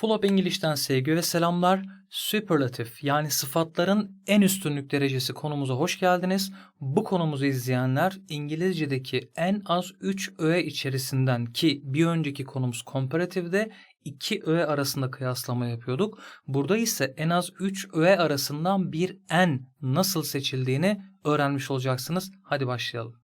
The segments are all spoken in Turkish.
Full Up English'ten sevgi ve selamlar. Superlatif yani sıfatların en üstünlük derecesi konumuza hoş geldiniz. Bu konumuzu izleyenler İngilizce'deki en az 3 öğe içerisinden ki bir önceki konumuz comparatife'de iki öğe arasında kıyaslama yapıyorduk. Burada ise en az 3 öğe arasından bir en nasıl seçildiğini öğrenmiş olacaksınız. Hadi başlayalım.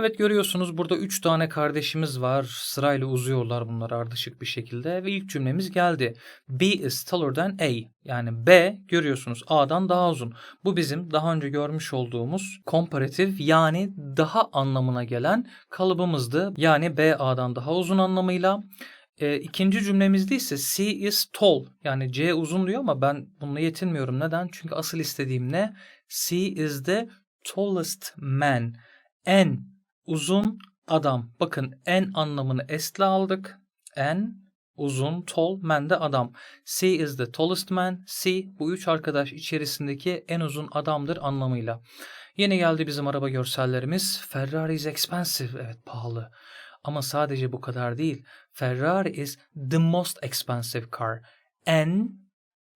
Evet görüyorsunuz burada 3 tane kardeşimiz var. Sırayla uzuyorlar bunlar ardışık bir şekilde ve ilk cümlemiz geldi. B is taller than A. Yani B görüyorsunuz A'dan daha uzun. Bu bizim daha önce görmüş olduğumuz komparatif yani daha anlamına gelen kalıbımızdı. Yani B A'dan daha uzun anlamıyla. E, ikinci cümlemizde ise C is tall. Yani C uzun diyor ama ben bununla yetinmiyorum. Neden? Çünkü asıl istediğim ne? C is the tallest man. En uzun adam. Bakın en anlamını esle aldık. En uzun, tall, man de adam. C is the tallest man. C bu üç arkadaş içerisindeki en uzun adamdır anlamıyla. Yine geldi bizim araba görsellerimiz. Ferrari is expensive. Evet pahalı. Ama sadece bu kadar değil. Ferrari is the most expensive car. En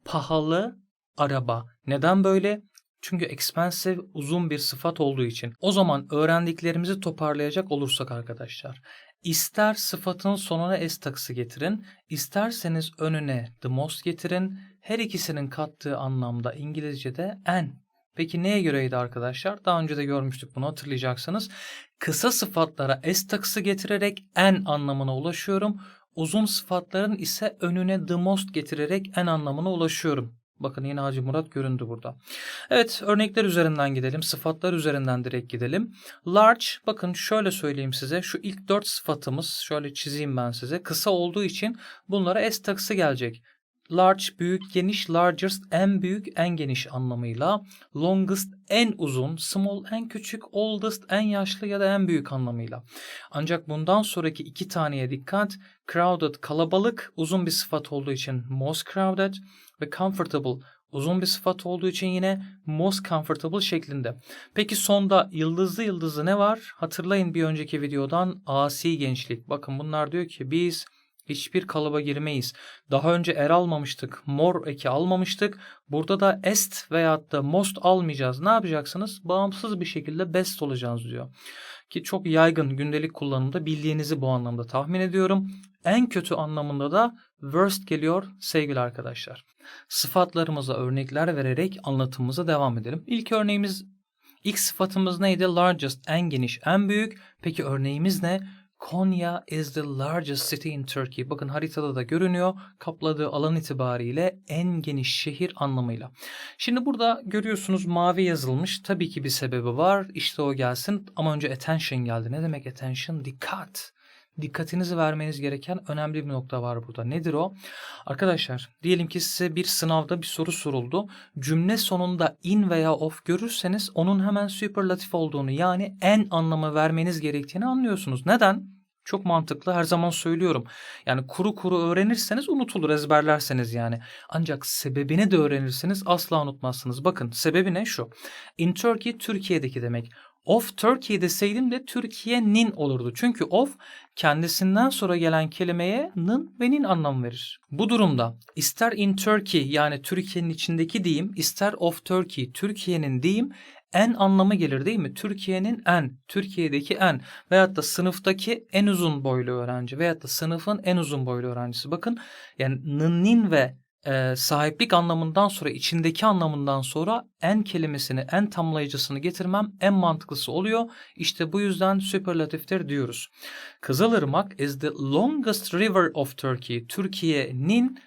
pahalı araba. Neden böyle? Çünkü expensive uzun bir sıfat olduğu için. O zaman öğrendiklerimizi toparlayacak olursak arkadaşlar. İster sıfatın sonuna s takısı getirin, isterseniz önüne the most getirin. Her ikisinin kattığı anlamda İngilizce'de en. Peki neye göreydi arkadaşlar? Daha önce de görmüştük bunu hatırlayacaksınız. Kısa sıfatlara s takısı getirerek en anlamına ulaşıyorum. Uzun sıfatların ise önüne the most getirerek en anlamına ulaşıyorum. Bakın yine Hacı Murat göründü burada. Evet örnekler üzerinden gidelim. Sıfatlar üzerinden direkt gidelim. Large bakın şöyle söyleyeyim size. Şu ilk dört sıfatımız şöyle çizeyim ben size. Kısa olduğu için bunlara S takısı gelecek. Large büyük geniş, largest en büyük en geniş anlamıyla. Longest en uzun, small en küçük, oldest en yaşlı ya da en büyük anlamıyla. Ancak bundan sonraki iki taneye dikkat. Crowded kalabalık uzun bir sıfat olduğu için most crowded ve comfortable uzun bir sıfat olduğu için yine most comfortable şeklinde. Peki sonda yıldızlı yıldızlı ne var? Hatırlayın bir önceki videodan asi gençlik. Bakın bunlar diyor ki biz hiçbir kalıba girmeyiz. Daha önce er almamıştık, mor eki almamıştık. Burada da est veyahut da most almayacağız. Ne yapacaksınız? Bağımsız bir şekilde best olacağız diyor. Ki çok yaygın gündelik kullanımda bildiğinizi bu anlamda tahmin ediyorum. En kötü anlamında da worst geliyor sevgili arkadaşlar. Sıfatlarımıza örnekler vererek anlatımımıza devam edelim. İlk örneğimiz, ilk sıfatımız neydi? Largest, en geniş, en büyük. Peki örneğimiz ne? Konya is the largest city in Turkey. Bakın haritada da görünüyor. Kapladığı alan itibariyle en geniş şehir anlamıyla. Şimdi burada görüyorsunuz mavi yazılmış. Tabii ki bir sebebi var. İşte o gelsin. Ama önce attention geldi. Ne demek attention? Dikkat dikkatinizi vermeniz gereken önemli bir nokta var burada. Nedir o? Arkadaşlar diyelim ki size bir sınavda bir soru soruldu. Cümle sonunda in veya of görürseniz onun hemen superlatif olduğunu yani en anlamı vermeniz gerektiğini anlıyorsunuz. Neden? Çok mantıklı her zaman söylüyorum. Yani kuru kuru öğrenirseniz unutulur ezberlerseniz yani. Ancak sebebini de öğrenirseniz asla unutmazsınız. Bakın sebebi ne şu. In Turkey Türkiye'deki demek. Of Turkey deseydim de Türkiye'nin olurdu. Çünkü of kendisinden sonra gelen kelimeye nın ve nin anlam verir. Bu durumda ister in Turkey yani Türkiye'nin içindeki diyeyim, ister of Turkey Türkiye'nin diyeyim en anlamı gelir değil mi? Türkiye'nin en, Türkiye'deki en veyahut da sınıftaki en uzun boylu öğrenci veyahut da sınıfın en uzun boylu öğrencisi. Bakın yani nın ve e, sahiplik anlamından sonra içindeki anlamından sonra en kelimesini en tamlayıcısını getirmem en mantıklısı oluyor. İşte bu yüzden süperlatiftir diyoruz. Kızılırmak is the longest river of Turkey. Türkiye'nin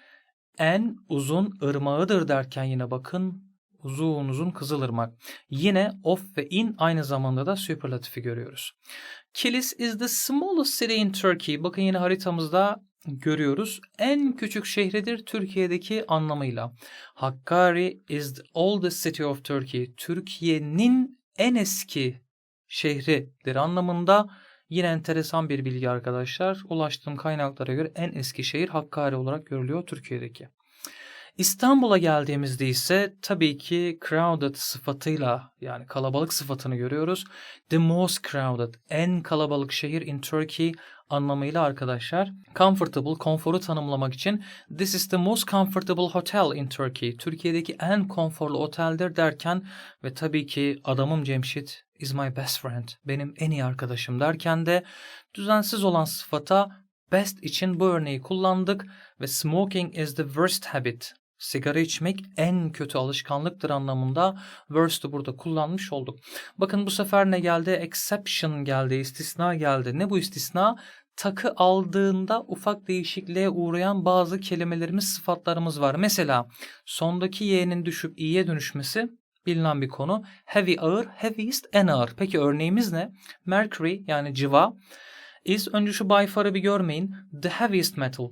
en uzun ırmağıdır derken yine bakın uzun uzun Kızılırmak. Yine of ve in aynı zamanda da süperlatifi görüyoruz. Kilis is the smallest city in Turkey. Bakın yine haritamızda görüyoruz. En küçük şehridir Türkiye'deki anlamıyla. Hakkari is the oldest city of Turkey. Türkiye'nin en eski şehridir anlamında. Yine enteresan bir bilgi arkadaşlar. Ulaştığım kaynaklara göre en eski şehir Hakkari olarak görülüyor Türkiye'deki. İstanbul'a geldiğimizde ise tabii ki crowded sıfatıyla yani kalabalık sıfatını görüyoruz. The most crowded, en kalabalık şehir in Turkey anlamıyla arkadaşlar. Comfortable, konforu tanımlamak için this is the most comfortable hotel in Turkey. Türkiye'deki en konforlu oteldir derken ve tabii ki adamım Cemşit is my best friend. Benim en iyi arkadaşım derken de düzensiz olan sıfata best için bu örneği kullandık ve smoking is the worst habit. Sigara içmek en kötü alışkanlıktır anlamında worst'ü burada kullanmış olduk. Bakın bu sefer ne geldi? Exception geldi, istisna geldi. Ne bu istisna? Takı aldığında ufak değişikliğe uğrayan bazı kelimelerimiz, sıfatlarımız var. Mesela sondaki y'nin düşüp i'ye dönüşmesi bilinen bir konu. Heavy ağır, heaviest en ağır. Peki örneğimiz ne? Mercury yani civa is önce şu by far'ı bir görmeyin. The heaviest metal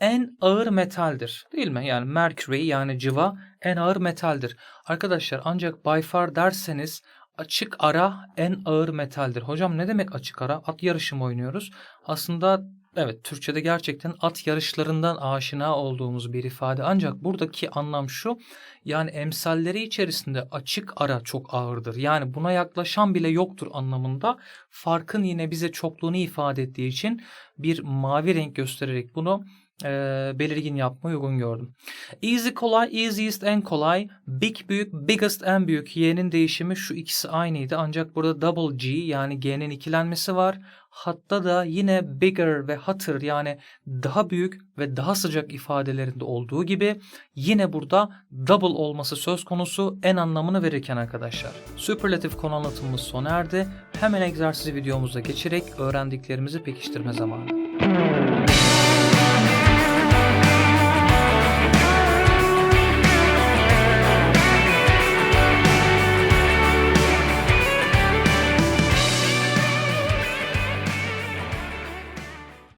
en ağır metaldir. Değil mi? Yani mercury yani civa en ağır metaldir. Arkadaşlar ancak by far derseniz açık ara en ağır metaldir. Hocam ne demek açık ara? At yarışı mı oynuyoruz? Aslında evet Türkçe'de gerçekten at yarışlarından aşina olduğumuz bir ifade. Ancak buradaki anlam şu. Yani emsalleri içerisinde açık ara çok ağırdır. Yani buna yaklaşan bile yoktur anlamında. Farkın yine bize çokluğunu ifade ettiği için bir mavi renk göstererek bunu e, belirgin yapmayı uygun gördüm. Easy kolay, easiest en kolay, big büyük, biggest en büyük. Y'nin değişimi şu ikisi aynıydı ancak burada double G yani G'nin ikilenmesi var. Hatta da yine bigger ve hotter yani daha büyük ve daha sıcak ifadelerinde olduğu gibi yine burada double olması söz konusu en anlamını verirken arkadaşlar. Superlatif konu anlatımımız sona erdi. Hemen egzersiz videomuza geçerek öğrendiklerimizi pekiştirme zamanı.